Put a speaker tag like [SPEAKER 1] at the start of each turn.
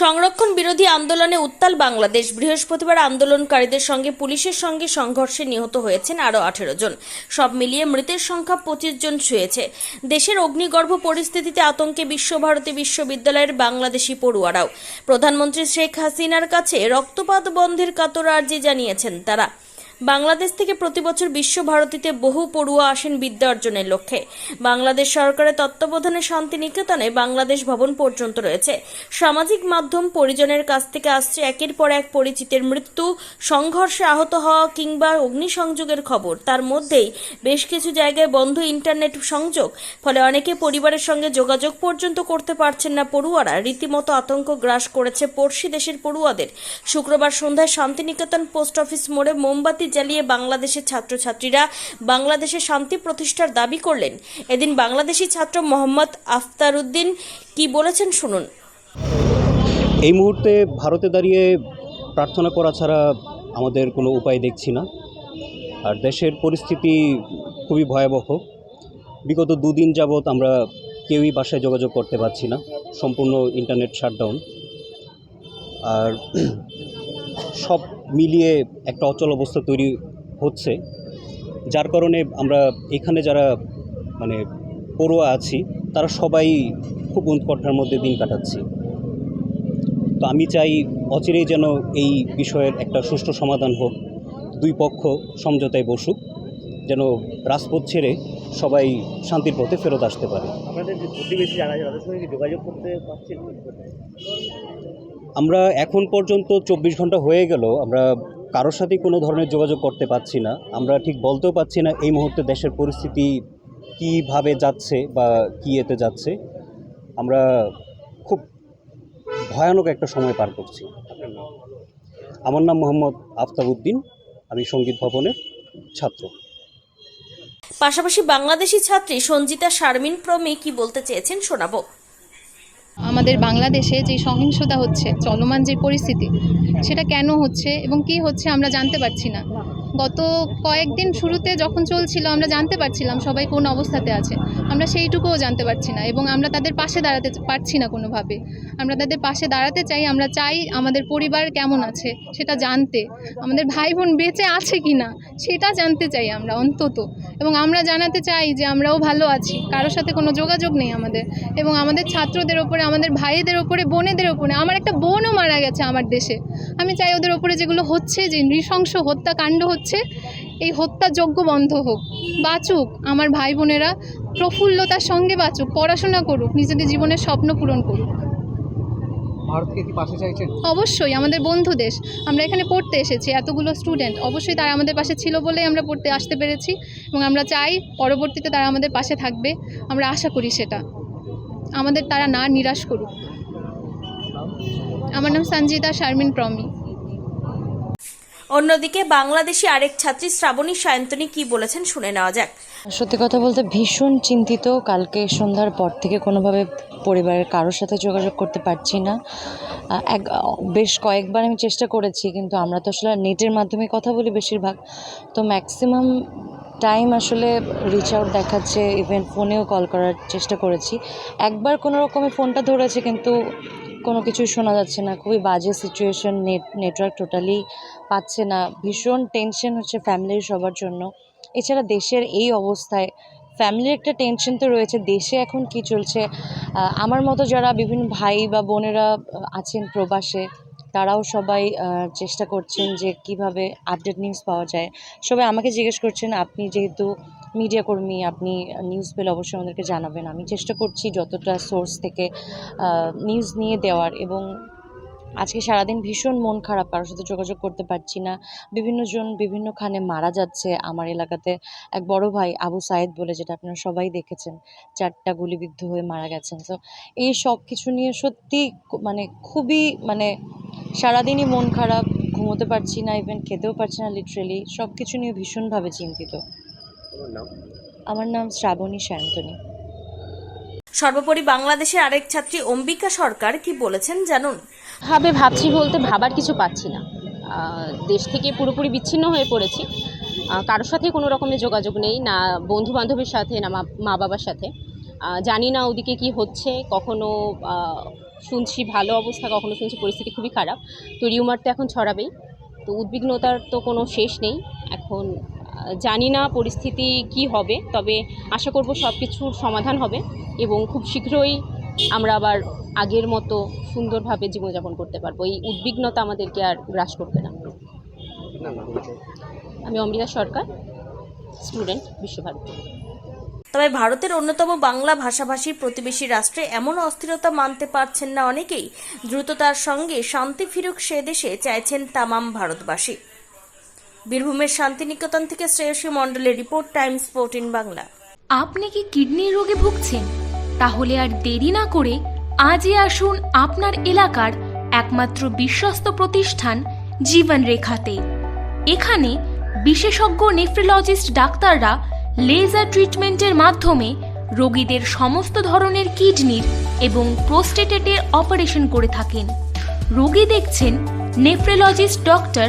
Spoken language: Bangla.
[SPEAKER 1] সংরক্ষণ বিরোধী আন্দোলনে উত্তাল বাংলাদেশ। বৃহস্পতিবার আন্দোলনকারীদের সঙ্গে পুলিশের সঙ্গে সংঘর্ষে নিহত হয়েছেন আরও আঠেরো জন। সব মিলিয়ে মৃতের সংখ্যা পঁচিশ জন ছুঁয়েছে। দেশের অগ্নিগর্ভ পরিস্থিতিতে আতঙ্কে বিশ্বভারতী বিশ্ববিদ্যালয়ের বাংলাদেশি পড়ুয়ারাও। প্রধানমন্ত্রী শেখ হাসিনার কাছে রক্তপাত বন্ধের কাতর আর্জি জানিয়েছেন তারা। বাংলাদেশ থেকে প্রতি বছর বিশ্বভারতীতে বহু পড়ুয়া আসেন বিদ্যা অর্জনের লক্ষ্যে। বাংলাদেশ সরকারের তত্ত্বাবধানে শান্তিনিকেতনে বাংলাদেশ ভবন পর্যন্ত রয়েছে। সামাজিক মাধ্যম পরিজনের কাছ থেকে আসছে একের পর এক পরিচিতের মৃত্যু, সংঘর্ষে আহত হওয়া কিংবা অগ্নিসংযোগের খবর। তার মধ্যেই বেশ কিছু জায়গায় বন্ধ ইন্টারনেট সংযোগ, ফলে অনেকে পরিবারের সঙ্গে যোগাযোগ পর্যন্ত করতে পারছেন না পড়ুয়ারা। রীতিমতো আতঙ্ক গ্রাস করেছে পড়শি দেশের পড়ুয়াদের। শুক্রবার সন্ধ্যায় শান্তিনিকেতন পোস্ট অফিস মোড়ে মোমবাতি জ্বালিয়ে বাংলাদেশের ছাত্রছাত্রীরা বাংলাদেশে শান্তি প্রতিষ্ঠার দাবি করলেন। এদিন বাংলাদেশি ছাত্র মোহাম্মদ আফতার উদ্দিন কি বলেছেন শুনুন।
[SPEAKER 2] এই মুহূর্তে ভারতে দাঁড়িয়ে প্রার্থনা করা ছাড়া আমাদের কোনো উপায় দেখছি না। আর দেশের পরিস্থিতি খুবই ভয়াবহ। বিগত দুদিন যাবৎ আমরা কেউই বাসায় যোগাযোগ করতে পারছি না। সম্পূর্ণ ইন্টারনেট শাটডাউন। আর সব মিলিয়ে একটা অচল অবস্থা তৈরি হচ্ছে। যার কারণে আমরা এখানে যারা মানে পড়ুয়া আছি, তারা সবাই খুব উৎকণ্ঠার মধ্যে দিন কাটাচ্ছি। তো আমি চাই অচিরেই যেন এই বিষয়ের একটা সুষ্ঠু সমাধান হোক, দুই পক্ষ সমঝোতায় বসুক, যেন রাজপথ ছেড়ে সবাই শান্তির পথে ফেরত আসতে পারে।
[SPEAKER 3] আপনাদের যে প্রতিবেশী যারা তাদের সঙ্গে যোগাযোগ করতে পারছেন?
[SPEAKER 2] আমরা এখন পর্যন্ত চব্বিশ ঘণ্টা হয়ে গেল আমরা কারোর সাথে কোনো ধরনের যোগাযোগ করতে পারছি না। আমরা ঠিক বলতেও পারছি না এই মুহূর্তে দেশের পরিস্থিতি কীভাবে যাচ্ছে বা কী এতে যাচ্ছে। আমরা খুব ভয়ানক একটা সময় পার করছি। আমার নাম মোহাম্মদ আফতাবউদ্দিন আমি সংগীত ভবনের ছাত্র।
[SPEAKER 1] পাশাপাশি বাংলাদেশি ছাত্রী সঞ্জিতা শারমিন প্রমে কি বলতে চেয়েছেন শোনাবো।
[SPEAKER 4] আমাদের বাংলাদেশে যে সহিংসতা হচ্ছে, চলমান যে পরিস্থিতি, সেটা কেন হচ্ছে এবং কি হচ্ছে আমরা জানতে পারছি না। গত কয়েকদিন শুরুতে যখন চলছিল, আমরা জানতে পারছিলাম সবাই কোন অবস্থাতে আছে। আমরা সেইটুকুও জানতে পারছি না এবং আমরা তাদের পাশে দাঁড়াতে পারছি না কোনোভাবে। আমরা তাদের পাশে দাঁড়াতে চাই, আমরা চাই আমাদের পরিবার কেমন আছে সেটা জানতে। আমাদের ভাই বোন বেঁচে আছে কি না সেটা জানতে চাই আমরা অন্তত। এবং আমরা জানাতে চাই যে আমরাও ভালো আছি, কারোর সাথে কোনো যোগাযোগ নেই আমাদের। এবং আমাদের ছাত্রদের ওপরে, আমাদের ভাইদের ওপরে, বোনেদের ওপরে, আমার একটা বোনও মারা গেছে আমার দেশে। আমি চাই ওদের ওপরে যেগুলো হচ্ছে, যে নৃশংস হত্যাকাণ্ড হচ্ছে এই হত্যাযোগ্য বন্ধ হোক বাঁচুক আমার ভাই বোনেরা প্রফুল্লতার সঙ্গে বাঁচুক পড়াশোনা করুক নিজেদের জীবনের স্বপ্ন পূরণ করুক।
[SPEAKER 5] ভারতকে কি পাশে চাইছেন?
[SPEAKER 4] অবশ্যই আমাদের বন্ধু দেশ। আমরা এখানে পড়তে এসেছি এতগুলো স্টুডেন্ট অবশ্যই তারা আমাদের পাশে ছিল বলেই আমরা পড়তে আসতে পেরেছি এবং আমরা চাই পরবর্তীতে তারা আমাদের পাশে থাকবে। আমরা আশা করি সেটা। আমাদের তারা না নিরাশ করুক। আমার নাম সঞ্জিতা শারমিন প্রমি।
[SPEAKER 1] অন্যদিকে বাংলাদেশি আরেক ছাত্রী শ্রাবণী সায়ন্তনী কি বলেছেন শুনে নেওয়া যাক।
[SPEAKER 6] সত্যি কথা বলতে ভীষণ চিন্তিত। কালকে সন্ধ্যার পর থেকে কোনোভাবে পরিবারের কারোর সাথে যোগাযোগ করতে পারছি না। এক, বেশ কয়েকবার আমি চেষ্টা করেছি, কিন্তু আমরা তো আসলে নেটের মাধ্যমে কথা বলি বেশিরভাগ। তো ম্যাক্সিমাম টাইম আসলে রিচ আউট দেখাচ্ছে ইভেন ফোনেও কল করার চেষ্টা করেছি। একবার কোনো রকমে ফোনটা ধরেছে, কিন্তু কোনো কিছুই শোনা যাচ্ছে না। খুবই বাজে সিচুয়েশন নেট নেটওয়ার্ক টোটালি পাচ্ছে না। ভীষণ টেনশন হচ্ছে ফ্যামিলির সবার জন্য। এছাড়া দেশের এই অবস্থায় ফ্যামিলির একটা টেনশন তো রয়েছে, দেশে এখন কি চলছে? আমার মতো যারা বিভিন্ন ভাই বা বোনেরা আছেন প্রবাসে, তারাও সবাই চেষ্টা করছেন যে কীভাবে আপডেট নিউজ পাওয়া যায়। সবাই আমাকে জিজ্ঞেস করছেন, আপনি যেহেতু মিডিয়া কর্মী, আপনি নিউজ পেলে অবশ্যই আমাদেরকে জানাবেন। আমি চেষ্টা করছি যতটা সোর্স থেকে নিউজ নিয়ে দেওয়ার এবং আজকে সারাদিন ভীষণ মন খারাপ, কারোর সাথে যোগাযোগ করতে পারছি না। বিভিন্ন জন বিভিন্নখানে মারা যাচ্ছে আমার এলাকাতে। এক বড় ভাই আবু সায়েদ বলে, যেটা আপনারা সবাই দেখেছেন, চারটা গুলিবিদ্ধ হয়ে মারা গেছেন। তো এই সব কিছু নিয়ে সত্যি মানে খুবই মানে সারাদিনই মন খারাপ, ঘুমোতে পারছি না ইভেন খেতেও পারছি না লিটারেলি সব কিছু নিয়ে ভীষণভাবে চিন্তিত। আমার নাম শ্রাবণী সায়ন্তনী।
[SPEAKER 1] সর্বোপরি বাংলাদেশের আরেক ছাত্রী অম্বিকা সরকার কি বলেছেন জানুন?
[SPEAKER 7] ভাবে ভাবছি বলতে ভাবার কিছু পাচ্ছি না। দেশ থেকে পুরোপুরি বিচ্ছিন্ন হয়ে পড়েছি। কারোর সাথে কোনো রকমের যোগাযোগ নেই না বন্ধু বান্ধবের সাথে না মা- মা বাবার সাথে। জানি না ওদিকে কি হচ্ছে কখনো শুনছি ভালো অবস্থা কখনো শুনছি পরিস্থিতি খুবই খারাপ। তো রিউমার তো এখন ছড়াবেই। তো উদ্বিগ্নতার তো কোনো শেষ নেই। এখন জানি না পরিস্থিতি কি হবে তবে আশা করব সব কিছুর সমাধান হবে এবং খুব শীঘ্রই আমরা আবার আগের মতো সুন্দরভাবে জীবনযাপন করতে পারব। এই উদ্বিগ্নতা আমাদেরকে আর গ্রাস করবে না। আমি অমৃতা সরকার স্টুডেন্ট বিশ্বভারতী।
[SPEAKER 1] তবে ভারতের অন্যতম বাংলা ভাষাভাষী প্রতিবেশী রাষ্ট্রে এমন অস্থিরতা মানতে পারছেন না অনেকেই। দ্রুততার সঙ্গে শান্তি ফিরুক সে দেশে চাইছেন তামাম ভারতবাসী। বীরভূমের শান্তিনিকেতন থেকে শ্রেয়সী মণ্ডলের রিপোর্ট টাইমস ফোরটিন বাংলা।
[SPEAKER 8] আপনি কি কিডনির রোগে ভুগছেন? তাহলে আর দেরি না করে আজই আসুন আপনার এলাকার একমাত্র বিশ্বস্ত প্রতিষ্ঠান জীবন রেখাতে এখানে বিশেষজ্ঞ নেফ্রোলজিস্ট ডাক্তাররা লেজার ট্রিটমেন্টের মাধ্যমে রোগীদের সমস্ত ধরনের কিডনির এবং প্রোস্টেটেটের অপারেশন করে থাকেন। রোগী দেখছেন nephrologist doctor